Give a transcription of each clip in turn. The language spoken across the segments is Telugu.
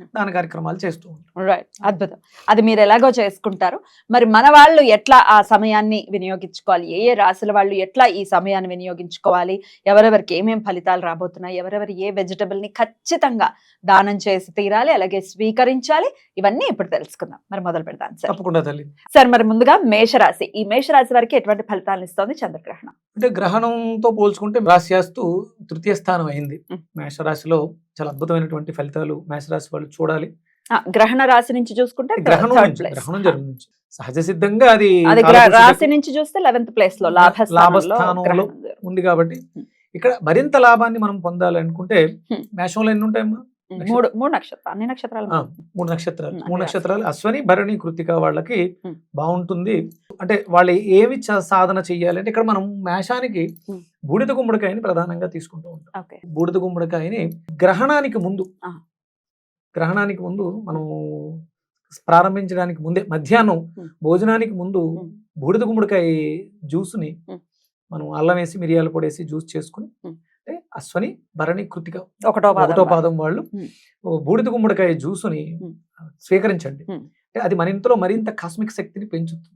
దాని కార్యక్రమాలు చేస్తూ ఉంటాం. రైట్ అద్భుతం. అది మీరు ఎలాగో చేసుకుంటారు. మరి మన వాళ్ళు ఎట్లా ఆ సమయాన్ని వినియోగించుకోవాలి? ఏ ఏ రాశుల వాళ్ళు ఎట్లా ఈ సమయాన్ని వినియోగించుకోవాలి? ఎవరెవరికి ఏమేం ఫలితాలు రాబోతున్నాయి? ఎవరెవరు ఏ వెజిటబుల్ని ఖచ్చితంగా దానం చేసి తీరాలి అలాగే స్వీకరించాలి? ఇవన్నీ ఇప్పుడు తెలుసుకుందాం. మరి మొదలు పెడతాం సార్. తప్పకుండా తల్లి. సార్ మరి ముందుగా మేషరాశి. ఈ మేషరాశి వారికి ఎటువంటి ఫలితాలను ఇస్తోంది? చంద్రగ్రహణం. అంటే గ్రహణంతో పోల్చుకుంటే రాశ్యాస్తు తృతీయ స్థానం అయింది. మేషరాశిలో చాలా అద్భుతమైనటువంటి ఫలితాలు మేషరాశి వాళ్ళు చూడాలి గ్రహణ రాశి నుంచి చూసుకుంటే గ్రహణం గ్రహణం జరుగు నుంచి సహజ సిద్ధంగా అది రాశి నుంచి చూస్తే లెవెన్త్ ప్లేస్లో లాభస్థానంలో జరుగుతుంది. ఉంది కాబట్టి. ఇక్కడ మరింత లాభాన్ని మనం పొందాలి అనుకుంటే మ్. మేషంలో ఎన్ని ఉంటాయమ్మా. మూడు మూడు నక్షత్రాలు అన్ని నక్షత్రాలు మూడు నక్షత్రాలు మూడు నక్షత్రాలు అశ్వని భరణి కృతిక వాళ్ళకి. బాగుంటుంది అంటే వాళ్ళు ఏమి సాధన చెయ్యాలి అంటే ఇక్కడ మనం మేషానికి. బూడిద గుమ్మడికాయని ప్రధానంగా తీసుకుంటూ ఉంటాం బూడిద గుమ్మడికాయని గ్రహణానికి ముందు. గ్రహణానికి ముందు మనం ప్రారంభించడానికి ముందే మధ్యాహ్నం. భోజనానికి ముందు. బూడిద గుమ్మడికాయ జ్యూస్ని. మనం అల్లం వేసి మిరియాలు పొడేసి జ్యూస్ చేసుకుని. అంటే అశ్వని భరణి కృతిక ఒకటో ఒకటో పాదం వాళ్ళు బూడిద గుమ్మడికాయ జ్యూసుని. స్వీకరించండి. అంటే అది మన ఇంట్లో మరింత కాస్మిక్ శక్తిని పెంచుతుంది.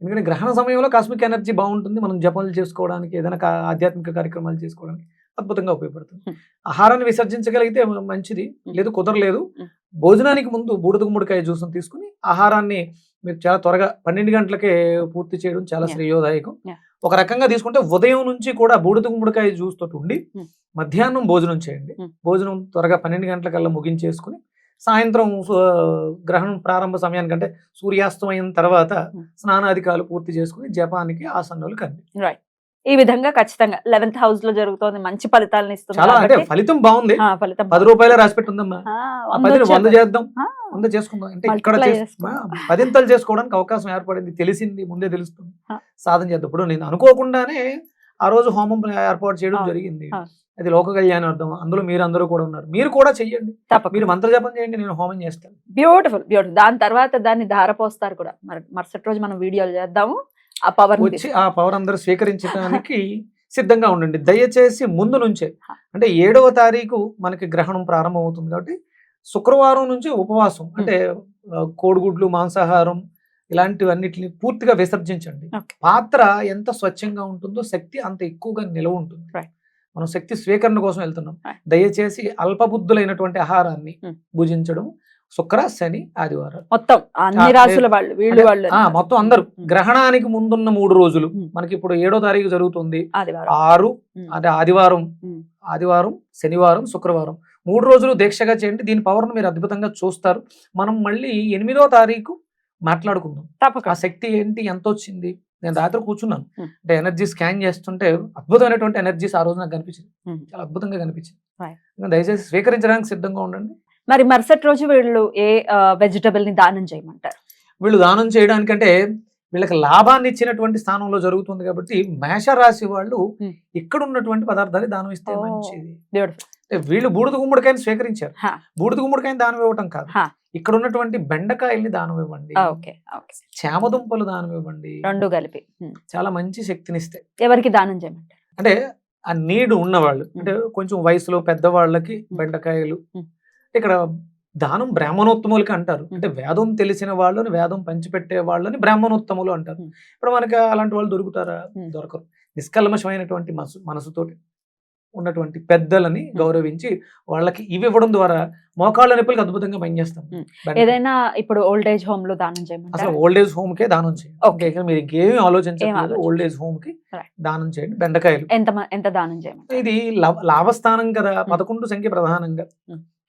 ఎందుకంటే గ్రహణ సమయంలో కాస్మిక్ ఎనర్జీ బాగుంటుంది మనం జపాలు చేసుకోవడానికి ఏదైనా ఆధ్యాత్మిక కార్యక్రమాలు చేసుకోవడానికి అద్భుతంగా ఉపయోగపడుతుంది. ఆహారాన్ని విసర్జించగలిగితే మంచిది. లేదు కుదరలేదు. భోజనానికి ముందు బూడిద గుమ్మడికాయ జ్యూస్ని తీసుకుని ఆహారాన్ని మీరు చాలా త్వరగా పన్నెండు గంటలకే పూర్తి చేయడం చాలా. శ్రేయోదాయకం. ఒక రకంగా తీసుకుంటే ఉదయం నుంచి కూడా బూడిద గుమ్మడికాయ జ్యూస్ తోటి ఉండి. మధ్యాహ్నం భోజనం చేయండి. భోజనం త్వరగా పన్నెండు గంటలకల్లా ముగించేసుకుని సాయంత్రం గ్రహణం ప్రారంభ సమయానికంటే సూర్యాస్తమైన తర్వాత మ్. స్నానాధికాలు పూర్తి చేసుకుని జపానికి ఆసనాలు కండి. ఈ విధంగా ఖచ్చితంగా లెవెన్త్ హౌస్లో జరుగుతోంది మంచి ఫలితాలను ఇస్తుంది చాలా అంటే కాబట్టి, ఫలితం బాగుంది. ఫలితం పది రూపాయలే రాసి పెట్టుందమ్మా. వంద. చేద్దాం. వంద చేసుకుందాం. అంటే ఇక్కడ పదింతలు చేసుకోవడానికి అవకాశం ఏర్పడింది తెలిసింది ముందే తెలుస్తుంది. సాధన చేద్దాం. ఇప్పుడు నేను అనుకోకుండానే ఆ రోజు హోమం ఏర్పాటు చేయడం. జరిగింది. అది లోక కళ్యాణార్థం అందులో మీరు అందరూ కూడా ఉన్నారు. మీరు కూడా చెయ్యండి. మీరు మంత్రజపం చేయండి నేను హోమం చేస్తాను. బ్యూటిఫుల్ బ్యూటిఫుల్ దాని తర్వాత దాన్ని ధారపోస్తారు కూడా. మరి మరుసటి రోజు మనం వీడియోలు చేద్దాము. ఆ పవర్ వచ్చి ఆ పవర్ అందరూ స్వీకరించడానికి సిద్ధంగా ఉండండి. దయచేసి ముందు నుంచే. అంటే ఏడవ తారీఖు మనకి గ్రహణం ప్రారంభం అవుతుంది కాబట్టి శుక్రవారం నుంచి ఉపవాసం అంటే ఆ, కోడిగుడ్లు మాంసాహారం ఇలాంటివన్నిటిని పూర్తిగా విసర్జించండి. పాత్ర ఎంత స్వచ్ఛంగా ఉంటుందో శక్తి అంత ఎక్కువగా నిలవ ఉంటుంది. మనం శక్తి స్వీకరణ కోసం వెళ్తున్నాం. దయచేసి అల్పబుద్ధులైనటువంటి ఆహారాన్ని. భుజించడం శుక్ర శని ఆదివారం మొత్తం అన్ని ఆ, రాసుల వాళ్ళు వీళ్ళు వాళ్ళు ఆ, మొత్తం అందరూ. గ్రహణానికి ముందున్న మూడు రోజులు. మనకి ఇప్పుడు ఏడో తారీఖు జరుగుతుంది. ఆరు. అంటే ఆదివారం. ఆదివారం శనివారం శుక్రవారం. మూడు రోజులు దీక్షగా చేయండి. దీని పవర్ను మీరు అద్భుతంగా చూస్తారు. మనం మళ్ళీ ఎనిమిదో తారీఖు మాట్లాడుకుందాం. ఆ తప్పక శక్తి ఏంటి? ఎంత వచ్చింది? నేను రాత్రి కూర్చున్నాను. అంటే ఎనర్జీ స్కాన్ చేస్తుంటే అద్భుతమైనటువంటి ఎనర్జీస్ ఆ రోజు నాకు కనిపించింది. చాలా అద్భుతంగా కనిపించింది దయచేసి స్వీకరించడానికి సిద్ధంగా ఉండండి మరి మరుసటి రోజు వీళ్ళు ఏ వెజిటబుల్ని దానం చేయమంటారు వీళ్ళు దానం చేయడానికంటే వీళ్ళకి లాభాన్ని ఇచ్చినటువంటి స్థానంలో జరుగుతుంది కాబట్టి మేషరాశి వాళ్ళు. ఇక్కడ ఉన్నటువంటి పదార్థాలు దానం ఇస్తే. మంచిది వీళ్ళు బూడిద గుమ్మడికాయని స్వీకరించారు. బూడిద గుమ్మడికాయని దానం ఇవ్వటం కాదు. ఇక్కడ ఉన్నటువంటి బెండకాయల్ని దానం ఇవ్వండి. చామదుంపలు దానం ఇవ్వండి. రెండు కలిపి. చాలా మంచి శక్తినిస్తాయి ఎవరికి దానం చేయమంటారు? అంటే ఆ నీడు ఉన్నవాళ్ళు అంటే కొంచెం వయసులో పెద్దవాళ్ళకి బెండకాయలు. ఇక్కడ దానం బ్రాహ్మణోత్తములకి అంటారు. అంటే వేదం తెలిసిన వాళ్ళని వేదం పంచిపెట్టే వాళ్ళని బ్రాహ్మణోత్తములు అంటారు. ఇప్పుడు మనకి అలాంటి వాళ్ళు దొరుకుతారా. దొరకరు. నిష్కల్మషమైనటువంటి మనసు మనసుతోటి. ఉన్నటువంటి పెద్దలని గౌరవించి వాళ్ళకి ఇవి ఇవ్వడం ద్వారా మోకాళ్ళ నొప్పులకు అద్భుతంగా పనిచేస్తాం. ఏదైనా ఇప్పుడు ఓల్డ్ ఏజ్ హోమ్లో దానం అసలు చేయమంటారు ఓల్డ్ ఏజ్ హోమ్ కే దానం చేయండి. ఇంకా మీరు ఇంకేమీ ఆలోచించలేదు. ఓల్డ్ ఏజ్ హోమ్కి. దానం చేయండి. బెండకాయలు. ఎంత ఎంత దానం చేయమంటారు? ఇది లాభ- లాభస్థానం కదా పదకొండు సంఖ్య ప్రధానంగా.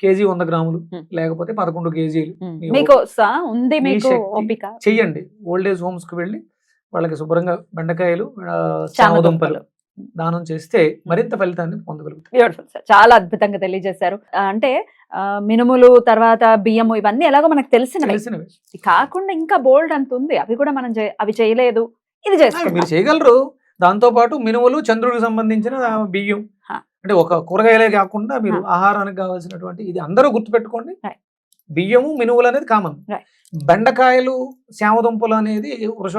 కేజీ వంద గ్రాములు. లేకపోతే పదకొండు కేజీలు. మీకు ఉంది మీకు చెయ్యండి. ఓల్డ్ ఏజ్ హోమ్స్కి వెళ్ళి వాళ్ళకి శుభ్రంగా బెండకాయలు చామదుంపలు. దానం చేస్తే మరింత ఫలితాన్ని బ్యూటిఫుల్ సార్ చాలా అద్భుతంగా తెలియజేశారు. అంటే ఆ, మినుములు తర్వాత బియ్యము ఇవన్నీ ఎలాగో మనకు తెలిసినవి. కాకుండా ఇంకా బోల్డ్ అంత ఉంది. అవి కూడా మనం అవి చేయలేదు. ఇది చేసుకుంటాం మీరు చేయగలరు. దాంతో పాటు మినుములు చంద్రుడికి సంబంధించిన బియ్యం. అంటే ఒక కూరగాయలే కాకుండా మీరు. ఆహారానికి కావాల్సినటువంటి ఇది అందరూ గుర్తుపెట్టుకోండి. బియ్యము మినువులు అనేది కామన్. బెండకాయలు శామదుంపలు అనేది వృష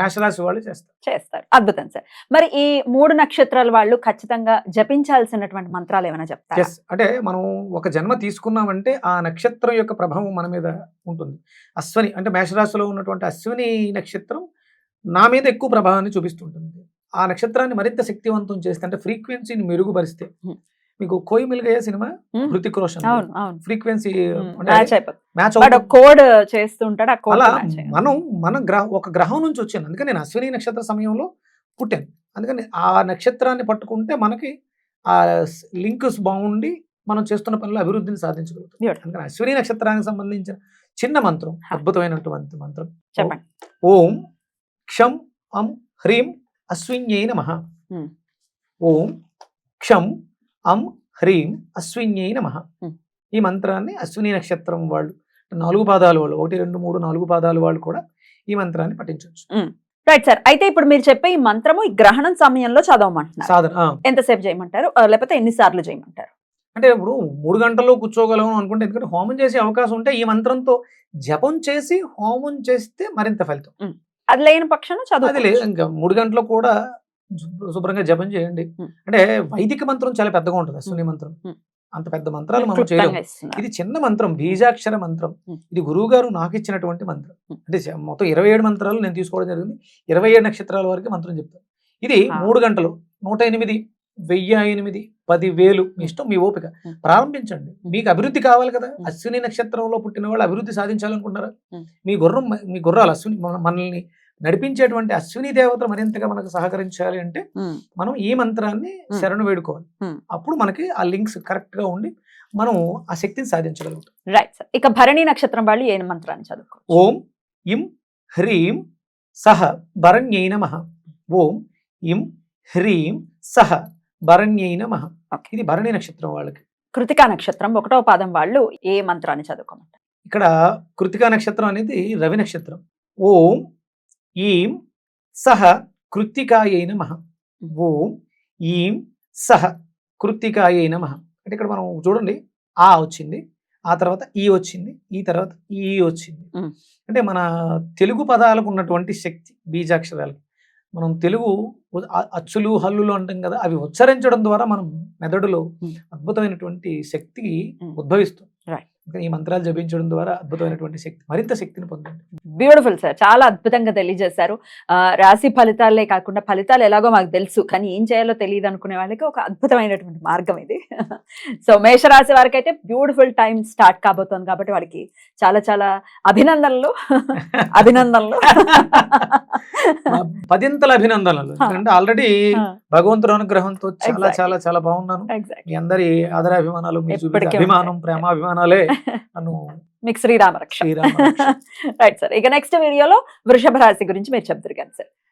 మేషరాశి వాళ్ళు చేస్తారు. చేస్తారు. అద్భుతం సార్. మరి ఈ మూడు నక్షత్రాల వాళ్ళు ఖచ్చితంగా జపించాల్సినటువంటి మంత్రాలు ఏమైనా చెప్తారా? ఎస్ అంటే మనం ఒక జన్మ తీసుకున్నామంటే ఆ నక్షత్రం యొక్క ప్రభావం మన మీద ఉంటుంది. అశ్వని అంటే మేషరాశిలో ఉన్నటువంటి అశ్విని నక్షత్రం నా మీద ఎక్కువ ప్రభావాన్ని చూపిస్తుంటుంది. ఆ నక్షత్రాన్ని మరింత శక్తివంతం చేస్తే అంటే ఫ్రీక్వెన్సీని మెరుగుపరిస్తే Hmm. మీకు Koi Mil Gaya cinema. Hrithik Roshan frequency match code చేస్తుంటాడు అలా మనం మన గ్రహ ఒక గ్రహం నుంచి వచ్చాను. అందుకని నేను అశ్విని నక్షత్ర సమయంలో పుట్టాను. అందుకని ఆ నక్షత్రాన్ని పట్టుకుంటే మనకి ఆ లింక్స్ బాగుండి మనం చేస్తున్న పనులు అభివృద్ధిని సాధించగలుగుతాం. అందుకని అశ్విని నక్షత్రానికి సంబంధించిన చిన్న మంత్రం. అద్భుతమైనటువంటి మంత్రం. చెప్పండి. ఓం క్షం అం హ్రీం అశ్విన్యై నమ. ఓం క్షం అం హ్రీం అశ్విన్యై నమ. ఈ మంత్రాన్ని అశ్విని నక్షత్రం వాళ్ళు నాలుగు పాదాలు వాళ్ళు ఒకటి రెండు మూడు నాలుగు పాదాలు వాళ్ళు కూడా ఈ మంత్రాన్ని పఠించవచ్చు రైట్ సార్ అయితే ఇప్పుడు మీరు చెప్పే ఈ మంత్రము ఈ గ్రహణం సమయంలో చదవమంటున్నారు. సాధన. ఎంతసేపు చేయమంటారు? లేకపోతే ఎన్నిసార్లు చేయమంటారు? అంటే ఇప్పుడు మూడు గంటల్లో కూర్చోగలం అనుకుంటే ఎందుకంటే హోమం చేసే అవకాశం ఉంటే ఈ మంత్రంతో జపం చేసి హోమం చేస్తే మరింత ఫలితం. అది లేని పక్షాన అది లేదు చదువు ఇంకా మూడు గంటలు కూడా శుభ్రంగా జపం చేయండి. అంటే వైదిక మంత్రం చాలా పెద్దగా ఉంటుంది అశ్విని మంత్రం. అంత పెద్ద మంత్రాలు మనం చేయలేము ఇది చిన్న మంత్రం బీజాక్షర మంత్రం. ఇది గురువు గారు నాకు ఇచ్చినటువంటి మంత్రం. అంటే మొత్తం ఇరవై ఏడు మంత్రాలు నేను తీసుకోవడం జరిగింది. ఇరవై ఏడు నక్షత్రాల వరకు మంత్రం చెప్తాను ఇది. మూడు గంటలు. నూట ఎనిమిది వెయ్యి ఎనిమిది పది వేలు మీ ఇష్టం మీ ఓపిక. ప్రారంభించండి. మీకు అభివృద్ధి కావాలి కదా. అశ్విని నక్షత్రంలో పుట్టిన వాళ్ళు అభివృద్ధి సాధించాలనుకుంటారా. మీ గుర్రం మీ గుర్రాలు అశ్విని మన- మనల్ని నడిపించేటువంటి అశ్విని దేవత మరింతగా మనకు సహకరించాలి అంటే మనం ఈ మంత్రాన్ని. శరణు వేడుకోవాలి. అప్పుడు మనకి ఆ లింక్స్ కరెక్ట్గా ఉండి మనం ఆ శక్తిని సాధించగలుగుతాం. Right sir. ఇక భరణి నక్షత్రం వాళ్ళు ఏ మంత్రాన్ని చదువుకో ఓం ఇం హ్రీం సహ భరణ్యై నమ. ఓం ఇం హ్రీం సహ భరణ్యై నమ. ఇది భరణి నక్షత్రం వాళ్ళకి. కృతికా నక్షత్రం ఒకటో పాదం వాళ్ళు ఏ మంత్రాన్ని చదువుకోమంటారు? ఇక్కడ కృతికా నక్షత్రం అనేది రవి నక్షత్రం. ఓం ఈం సహ కృత్తికాయై నమ ఓం ఈం సహ కృత్తికాయై నమ అంటే ఇక్కడ మనం చూడండి ఆ వచ్చింది ఆ తర్వాత ఈ వచ్చింది ఈ తర్వాత ఈ వచ్చింది. అంటే మన తెలుగు పదాలకు ఉన్నటువంటి శక్తి బీజాక్షరాలు మనం తెలుగు అచ్చులు హల్లులు అంటాం కదా అవి ఉచ్చరించడం ద్వారా మనం మెదడులో. అద్భుతమైనటువంటి శక్తి. ఉద్భవిస్తుంది ఈ మంత్రాలు జపించడం ద్వారా అద్భుతమైనటువంటి శక్తి మరింత శక్తిని పొందండి. బ్యూటిఫుల్ సార్ చాలా అద్భుతంగా తెలియజేశారు. ఆ, రాశి ఫలితాలే కాకుండా ఫలితాలు ఎలాగో మాకు తెలుసు కానీ ఏం చేయాలో తెలియదు అనుకునే వాళ్ళకి ఒక అద్భుతమైనటువంటి మార్గం ఇది. సో మేషరాశి వారికి అయితే బ్యూటిఫుల్ టైం స్టార్ట్ కాబోతోంది కాబట్టి వాడికి చాలా చాలా అభినందనలు. అభినందనలు. పదింతల అభినందనలు. ఎందుకంటే ఆల్రెడీ భగవంతుడు అనుగ్రహంతో చాలా. చాలా చాలా బాగున్నాను. మీ అందరి ఆదరాభిమానాలు మీ అభిమానం. ప్రేమాభిమానాలే మీకు శ్రీరామ రక్ష శ్రీరామ రక్ష. రైట్ సార్ ఇక నెక్స్ట్ వీడియోలో వృషభ రాశి గురించి మీరు చెప్తారు కానీ సార్